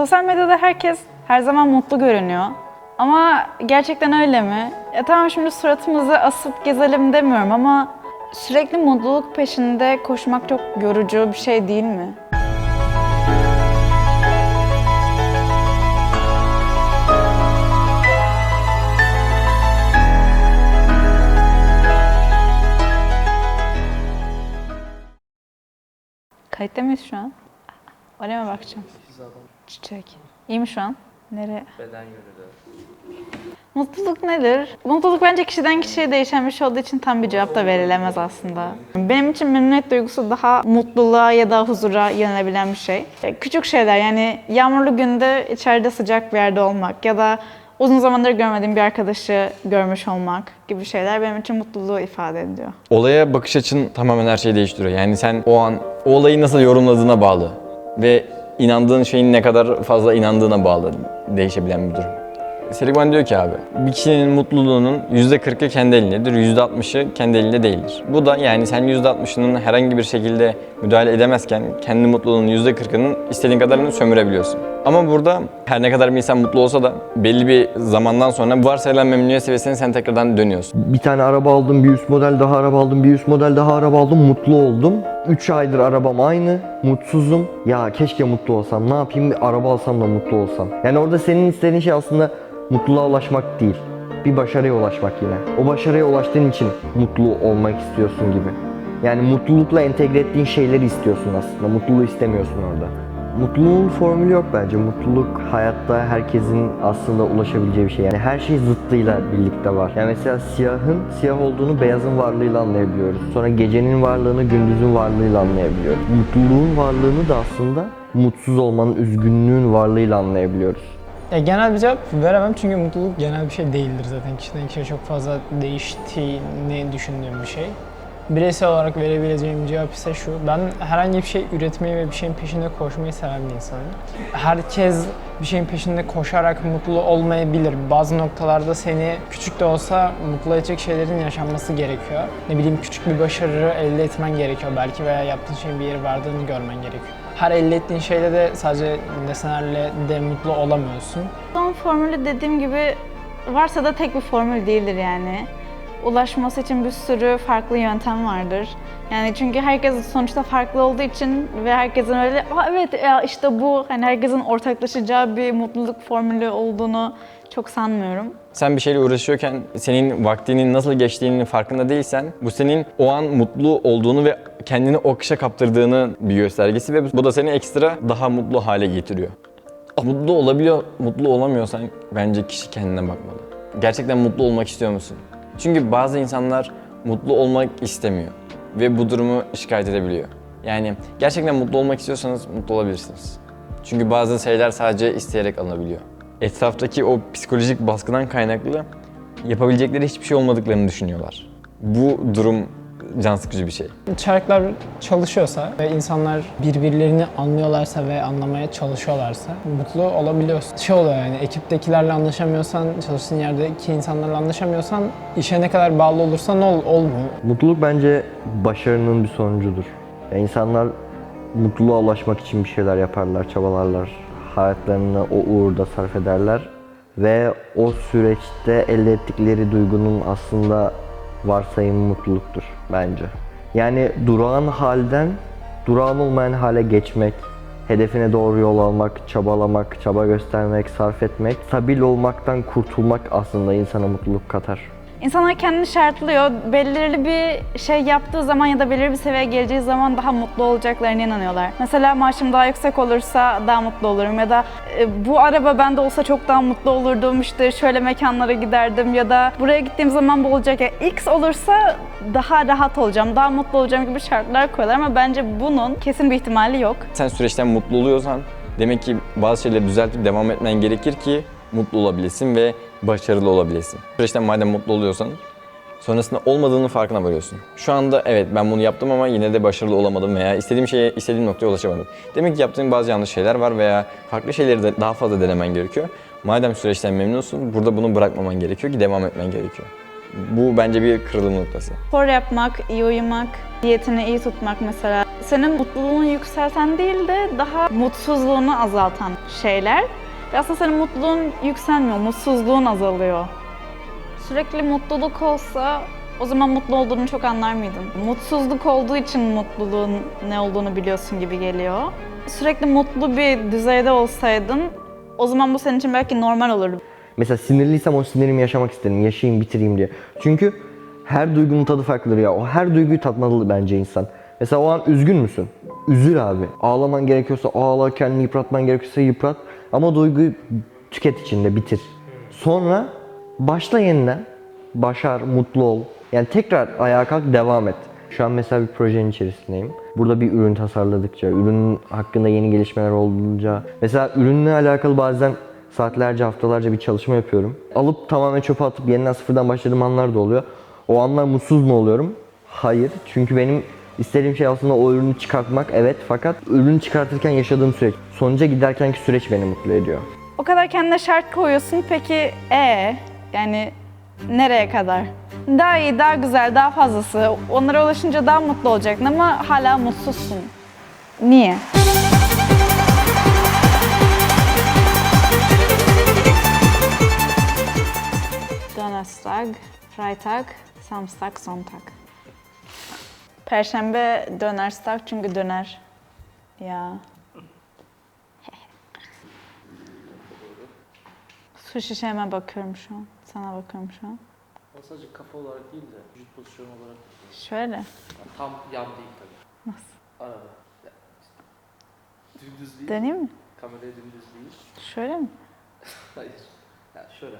Sosyal medyada herkes her zaman mutlu görünüyor. Ama gerçekten öyle mi? Ya tamam şimdi suratımızı asıp gezelim demiyorum ama sürekli mutluluk peşinde koşmak çok yorucu bir şey değil mi? Kayıtta mıyız şu an? Oraya mı bakacağım? Çiçek. İyi mi şu an? Nereye? Beden yönü Mutluluk nedir? Mutluluk bence kişiden kişiye değişen bir şey olduğu için tam bir cevap da verilemez aslında. Benim için memnuniyet duygusu daha mutluluğa ya da huzura yönelebilen bir şey. Küçük şeyler yani yağmurlu günde içeride sıcak bir yerde olmak ya da uzun zamandır görmediğim bir arkadaşı görmüş olmak gibi şeyler benim için mutluluğu ifade ediyor. Olaya bakış açın tamamen her şeyi değiştiriyor. Yani sen o an o olayı nasıl yorumladığına bağlı ve inandığın şeyin ne kadar fazla inandığına bağlı değişebilen bir durum. Seligman diyor ki abi, bir kişinin mutluluğunun %40'ı kendi elindedir, %60'ı kendi elinde değildir. Bu da yani sen %60'ının herhangi bir şekilde müdahale edemezken kendi mutluluğunun %40'ının istediğin kadarını sömürebiliyorsun. Ama burada her ne kadar bir insan mutlu olsa da belli bir zamandan sonra varsayılan memnuniyet seviyesine sen tekrardan dönüyorsun. Bir tane araba aldım, bir üst model daha araba aldım, bir üst model daha araba aldım, mutlu oldum. 3 aydır arabam aynı, mutsuzum. Ya keşke mutlu olsam, ne yapayım bir araba alsam da mutlu olsam. Yani orada senin istediğin şey aslında mutluluğa ulaşmak değil. Bir başarıya ulaşmak yine. O başarıya ulaştığın için mutlu olmak istiyorsun gibi. Yani mutlulukla entegre ettiğin şeyleri istiyorsun aslında. Mutluluğu istemiyorsun orada. Mutluluğun formülü yok bence. Mutluluk hayatta herkesin aslında ulaşabileceği bir şey. Yani her şey zıttıyla birlikte var. Yani mesela siyahın siyah olduğunu beyazın varlığıyla anlayabiliyoruz. Sonra gecenin varlığını gündüzün varlığıyla anlayabiliyoruz. Mutluluğun varlığını da aslında mutsuz olmanın, üzgünlüğün varlığıyla anlayabiliyoruz. Ya genel bir cevap veremem çünkü mutluluk genel bir şey değildir zaten. Kişiden kişiye çok fazla değiştiğini düşündüğüm bir şey. Bireysel olarak verebileceğim cevap ise şu. Ben herhangi bir şey üretmeyi ve bir şeyin peşinde koşmayı seven bir insanım. Herkes bir şeyin peşinde koşarak mutlu olmayabilir. Bazı noktalarda seni küçük de olsa mutlu edecek şeylerin yaşanması gerekiyor. Ne bileyim küçük bir başarı elde etmen gerekiyor belki veya yaptığın şeyin bir yere vardığını görmen gerekiyor. Her elde ettiğin şeyle de sadece nesnelerle de mutlu olamıyorsun. Son formülü dediğim gibi varsa da tek bir formül değildir yani. Ulaşması için bir sürü farklı yöntem vardır. Yani çünkü herkes sonuçta farklı olduğu için ve herkesin öyle evet ya işte bu hani herkesin ortaklaşacağı bir mutluluk formülü olduğunu çok sanmıyorum. Sen bir şeyle uğraşıyorken senin vaktinin nasıl geçtiğinin farkında değilsen bu senin o an mutlu olduğunu ve kendini o akışa kaptırdığını bir göstergesi ve bu da seni ekstra daha mutlu hale getiriyor. Mutlu olabiliyor, mutlu olamıyorsan bence kişi kendine bakmalı. Gerçekten mutlu olmak istiyor musun? Çünkü bazı insanlar mutlu olmak istemiyor ve bu durumu şikayet edebiliyor. Yani gerçekten mutlu olmak istiyorsanız mutlu olabilirsiniz. Çünkü bazı şeyler sadece isteyerek alınabiliyor. Etraftaki o psikolojik baskıdan kaynaklı yapabilecekleri hiçbir şey olmadıklarını düşünüyorlar. Bu durum can sıkıcı bir şey. Çarklar çalışıyorsa ve insanlar birbirlerini anlıyorlarsa ve anlamaya çalışıyorlarsa mutlu olabiliyorsun. Şey oluyor yani ekiptekilerle anlaşamıyorsan, çalıştığın yerdeki insanlarla anlaşamıyorsan işe ne kadar bağlı olursan ol, olmuyor. Mutluluk bence başarının bir sonucudur. Yani insanlar mutluluğa ulaşmak için bir şeyler yaparlar, çabalarlar. Hayatlarını o uğurda sarf ederler. Ve o süreçte elde ettikleri duygunun aslında varsayımı mutluluktur bence. Yani durağan halden durağan olmayan hale geçmek, hedefine doğru yol almak, çabalamak, çaba göstermek, sarf etmek, stabil olmaktan kurtulmak aslında insana mutluluk katar. İnsanlar kendini şartlıyor. Belirli bir şey yaptığı zaman ya da belirli bir seviyeye geleceği zaman daha mutlu olacaklarına inanıyorlar. Mesela maaşım daha yüksek olursa daha mutlu olurum ya da e, bu araba bende olsa çok daha mutlu olurdum işte şöyle mekanlara giderdim ya da buraya gittiğim zaman bu olacak. Ya X olursa daha rahat olacağım, daha mutlu olacağım gibi şartlar koyuyorlar ama bence bunun kesin bir ihtimali yok. Sen süreçten mutlu oluyorsan demek ki bazı şeyleri düzeltip devam etmen gerekir ki mutlu olabilesin ve başarılı olabilesin. Süreçten madem mutlu oluyorsan sonrasında olmadığının farkına varıyorsun. Şu anda evet ben bunu yaptım ama yine de başarılı olamadım veya istediğim şeye, istediğim noktaya ulaşamadım. Demek ki yaptığın bazı yanlış şeyler var veya farklı şeyleri de daha fazla denemen gerekiyor. Madem süreçten memnunsun burada bunu bırakmaman gerekiyor ki devam etmen gerekiyor. Bu bence bir kırılım noktası. Spor yapmak, iyi uyumak, diyetini iyi tutmak mesela. Senin mutluluğunu yükselten değil de daha mutsuzluğunu azaltan şeyler. Ve aslında senin mutluluğun yükselmiyor, mutsuzluğun azalıyor. Sürekli mutluluk olsa o zaman mutlu olduğunu çok anlar mıydın? Mutsuzluk olduğu için mutluluğun ne olduğunu biliyorsun gibi geliyor. Sürekli mutlu bir düzeyde olsaydın o zaman bu senin için belki normal olurdu. Mesela sinirliysem o sinirimi yaşamak isterim. Yaşayayım, bitireyim diye. Çünkü her duygunun tadı farklıdır ya. O her duyguyu tatmalı bence insan. Mesela o an üzgün müsün? Üzül abi. Ağlaman gerekiyorsa ağla, kendini yıpratman gerekiyorsa yıprat. Ama duyguyu tüket içinde, bitir. Sonra başla yeniden. Başar, mutlu ol. Yani tekrar ayağa kalk, devam et. Şu an mesela bir projenin içerisindeyim. Burada bir ürün tasarladıkça, ürünün hakkında yeni gelişmeler olduğunca, mesela ürünle alakalı bazen saatlerce, haftalarca bir çalışma yapıyorum. Alıp tamamen çöpe atıp yeniden sıfırdan başladığım anlar da oluyor. O anlar mutsuz mu oluyorum? Hayır. Çünkü benim istediğim şey aslında o ürünü çıkartmak evet fakat ürünü çıkartırken yaşadığım süreç. Sonuca giderkenki süreç beni mutlu ediyor. O kadar kendine şart koyuyorsun. Peki e yani nereye kadar? Daha iyi, daha güzel, daha fazlası. Onlara ulaşınca daha mutlu olacaksın ama hala mutsuzsun. Niye? Donnerstag, Freitag, Samstag, Sonntag. Perşembe Dönerstag çünkü döner. Ya. Su şişeme bakıyorum şu an. Sana bakıyorum şu an. Ama sadece kafa olarak değil de vücut pozisyonu olarak Şöyle. yani tam yan değil tabii. Nasıl? Arada. Ya, dümdüz değil. Deneyeyim mi? Kameraya dümdüz değil. Şöyle mi? Hayır. Ya şöyle.